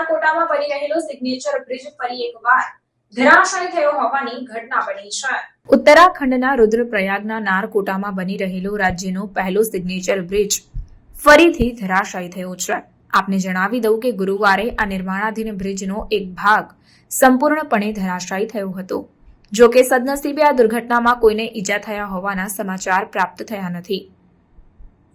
રુદ્રપ્રયાગના બની રહેલો signature bridge ફરી એકવાર ઉત્તરાખંડના રુદ્રપ્રયાગના નારકોટામાં બની રહેલો રાજ્યનો પહેલો સિગ્નેચર બ્રિજ ફરીથી ધરાશાયી થયો છે. આપને જણાવી દઉં કે ગુરુવારે આ નિર્માણાધીન બ્રિજનો એક ભાગ સંપૂર્ણપણે ધરાશાયી થયો હતો. જો કે સદનસીબે આ દુર્ઘટનામાં કોઈને ઈજા થયા હોવાના સમાચાર પ્રાપ્ત થયા નથી.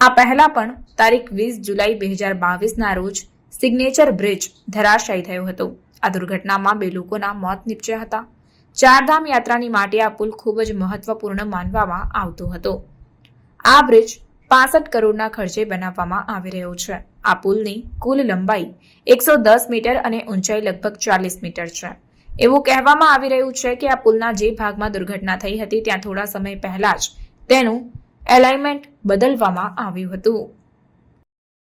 આ પહેલા પણ તારીખ વીસ જુલાઈ બે હજાર બાવીસના રોજ સિગ્નેચર બ્રિજ ધરાશાયી થયો હતો. આ દુર્ઘટનામાં બે લોકોના મોત નીપજ્યા હતા. ચારધામ યાત્રાની માટે આ પુલ ખૂબ જ મહત્વપૂર્ણ માનવામાં આવતો હતો. આ બ્રિજ પાસઠ કરોડના ખર્ચે બનાવવામાં આવી રહ્યો છે. આ પુલની કુલ લંબાઈ એકસો દસ મીટર અને ઊંચાઈ લગભગ ચાલીસ મીટર છે. એવું કહેવામાં આવી રહ્યું છે કે આ પુલના જે ભાગમાં દુર્ઘટના થઈ હતી, ત્યાં થોડા સમય પહેલા જ તેનું એલાઇનમેન્ટ બદલવામાં આવ્યું હતું.